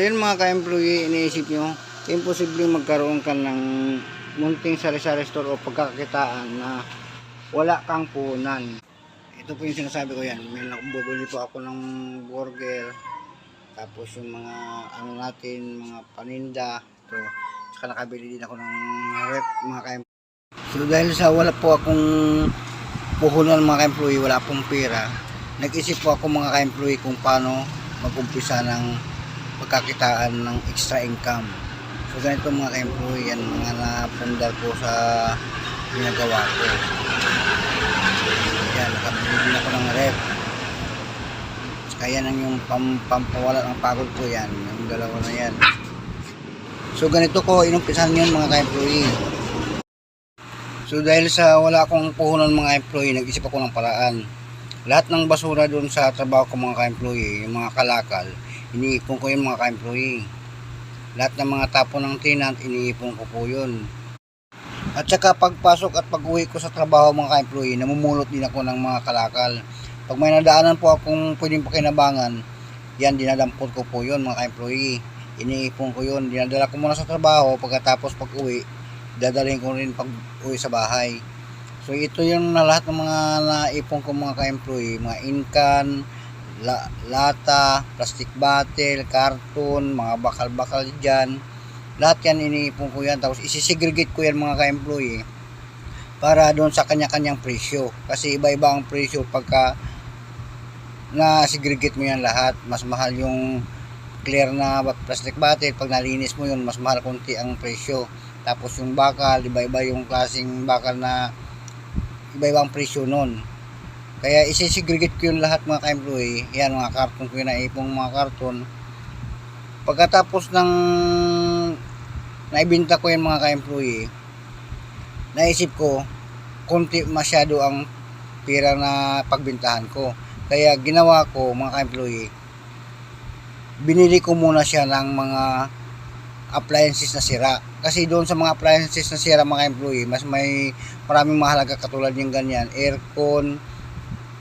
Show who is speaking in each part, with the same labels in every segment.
Speaker 1: Ayun mga ka-employee, iniisip nyo, imposibleng magkaroon ka ng munting sari-sari store o pagkakakitaan na wala kang puhunan. Ito po yung sinasabi ko yan. May nakabubuli po ako ng burger, tapos yung mga ano natin, mga paninda, ito. Saka nakabili din ako ng rep, mga ka So dahil sa wala po akong puhunan mga ka-employee, wala pong pera, nag-isip po ako mga ka-employee kung paano mag-umpisa ng pagkakitaan ng extra income. So ganito mga ka-employee, yan mga napundar ko sa ginagawa ko. Yan, nakabili ako ng rep. Kaya yan ang yung pam, pampawala ng pagod ko yan, yung dalawa na yan. So ganito ko inumpisahan yun mga ka-employee. So dahil sa wala akong puhunan mga employee, nag-isip ako ng paraan. Lahat ng basura doon sa trabaho ko mga ka-employee, yung mga kalakal, iniipon ko yung mga ka-employee. Lahat ng mga tapon ng tenant, iniipon ko po yun. At saka pagpasok at pag-uwi ko sa trabaho mga ka-employee, namumulot din ako ng mga kalakal. Pag may nadaanan po akong pwedeng pakinabangan, yan dinadampot ko po yun mga ka-employee. Iniipon ko yun, dinadala ko muna sa trabaho, pagkatapos pag-uwi, dadalhin ko rin pag uwi sa bahay. So ito yung na lahat ng mga naipon ko mga ka-employee, mga inkan, la, lata, plastic bottle, karton, mga bakal-bakal dyan. Lahat yan iniipon ko yan. Tapos isisegregate ko yan mga ka-employee para doon sa kanya-kanyang presyo. Kasi iba-iba ang presyo pagka na-segregate mo yan lahat. Mas mahal yung clear na plastic bottle. Pag nalinis mo yun, mas mahal konti ang presyo. Tapos yung bakal, iba-iba yung klaseng bakal na iba-iba ang presyo nun. Kaya isisegregate ko yung lahat mga ka-employee. Yan mga karton ko yung naipong mga karton. Pagkatapos ng naibinta ko yung mga ka-employee, naisip ko, konti masyado ang pira na pagbintahan ko. Kaya ginawa ko mga ka-employee, binili ko muna siya ng mga appliances na sira. Kasi doon sa mga appliances na sira mga employee, mas may maraming mahalaga katulad yung ganyan, aircon,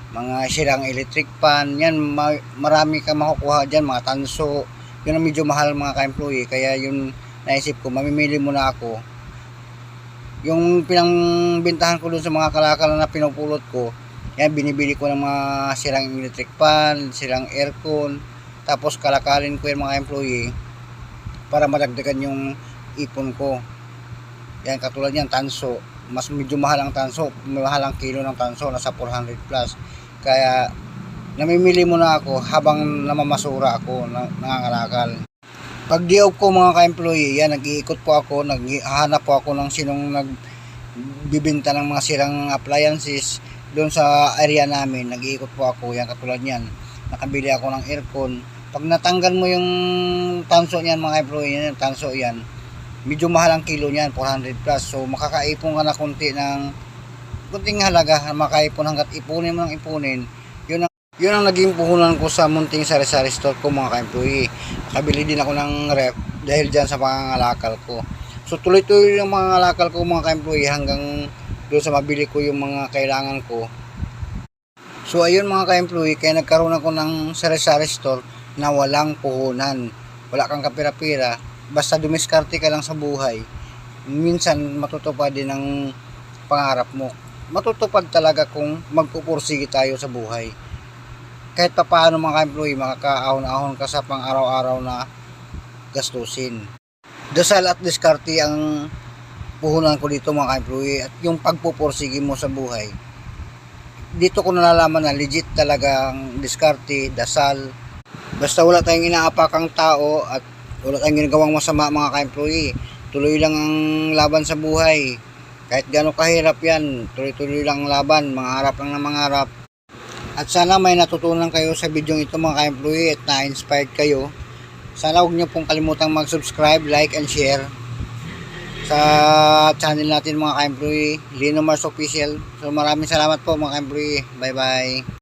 Speaker 1: mga sirang electric pan, yan ma- marami kang makukuha dyan, mga tanso, yun ang medyo mahal mga ka-employee, kaya yun naisip ko, mamimili muna ako. Yung pinangbintahan ko doon sa mga kalakal na pinupulot ko, yan binibili ko ng mga sirang electric pan, sirang aircon, tapos kalakalin ko yung mga employee para madagdagan yung ipon ko. Yan katulad yan tanso, mas medyo mahal ang tanso, mahal ang kilo ng tanso, nasa 400 plus. Kaya namimili muna ako habang namamasura ako, na, nangangalakal. Pag diog ko mga ka-employee, yan, nag-iikot po ako, naghahanap po ako ng sinong nagbibinta ng mga sirang appliances doon sa area namin, nag-iikot po ako, yan katulad yan. Nakabili ako ng aircon. Pag natanggal mo yung tanso niyan mga employee, yan, tanso yan, medyo mahal ang kilo niyan, 400 plus. So makakaipon ka na konti ng kunting halaga, makaipon hanggat ipunin mo ng ipunin. Yun ang yun ang naging puhunan ko sa munting sari-sari store ko mga ka-employee. Nakabili din ako ng rep dahil dyan sa pangangalakal ko. So tuloy-tuloy yung mga ngalakal ko mga ka-employee hanggang doon sa mabili ko yung mga kailangan ko. So ayun mga ka-employee, kaya nagkaroon ako ng sari-sari store na walang puhunan. Wala kang kapira-pira, basta dumiskarte ka lang sa buhay. Minsan matutupad din ang pangarap mo. Matutupad talaga kung magpupursige tayo sa buhay. Kahit pa paano mga ka-employee, makakaahon-ahon ka sa pang araw-araw na gastusin. Dasal at diskarte ang puhunan ko dito mga ka-employee at yung pagpupursige mo sa buhay. Dito ko nalalaman na legit talaga ang diskarte, dasal. Basta wala tayong inaapakang tao at wala tayong ginagawang masama mga ka-employee. Tuloy lang ang laban sa buhay. Kahit gano'ng kahirap yan, tuloy-tuloy lang ang laban, mangarap lang na mangarap. At sana may natutunan kayo sa video ito mga ka-employee at na-inspired kayo. Sana huwag niyo pong kalimutang mag-subscribe, like, and share sa channel natin mga ka-employee, Lino Mars Official. So maraming salamat po mga ka-employee. Bye-bye.